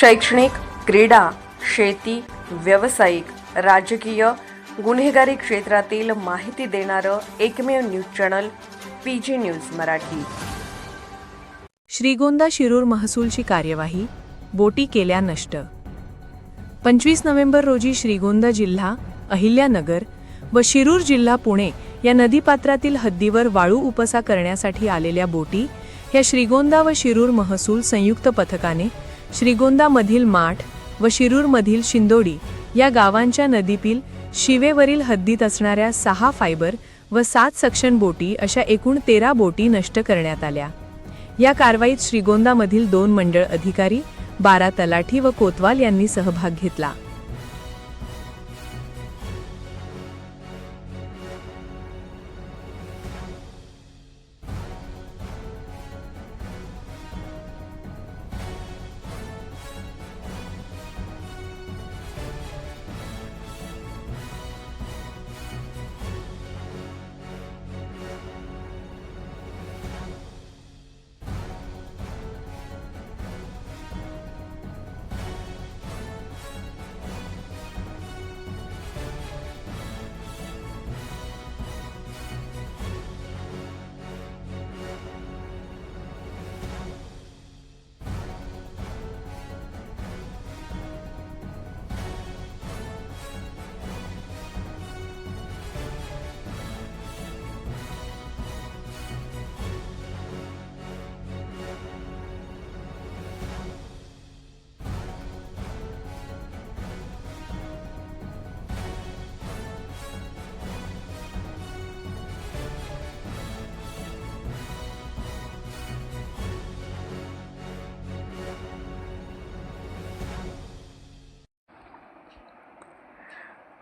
शैक्षणिक क्रीडा शेती व्यावसायिक राजकीय गुन्हेगारी क्षेत्रातील माहिती देणारं एकमेव news channel P G news Marathi. Shrigonda Shirur महसूलची कार्यवाही बोटी केल्या नष्ट. पंचवीस नोव्हेंबर रोजी श्रीगोंदा जिल्हा अहिल्यानगर व शिरूर जिल्हा पुणे या नदीपात्रातील हद्दीवर वाळू उपसा करण्यासाठी आलेल्या बोटी ह्या श्रीगोंदा व शिरूर महसूल संयुक्त पथकाने श्रीगोंदामधील माठ व शिरूरमधील शिंदोडी या गावांच्या नदीतील शिवेवरील हद्दीत असणाऱ्या सहा फायबर व सात सक्शन बोटी अशा एकूण तेरा बोटी नष्ट करण्यात आल्या. या कारवाईत श्रीगोंदामधील दोन मंडळ अधिकारी बारा तलाठी व कोतवाल यांनी सहभाग घेतला.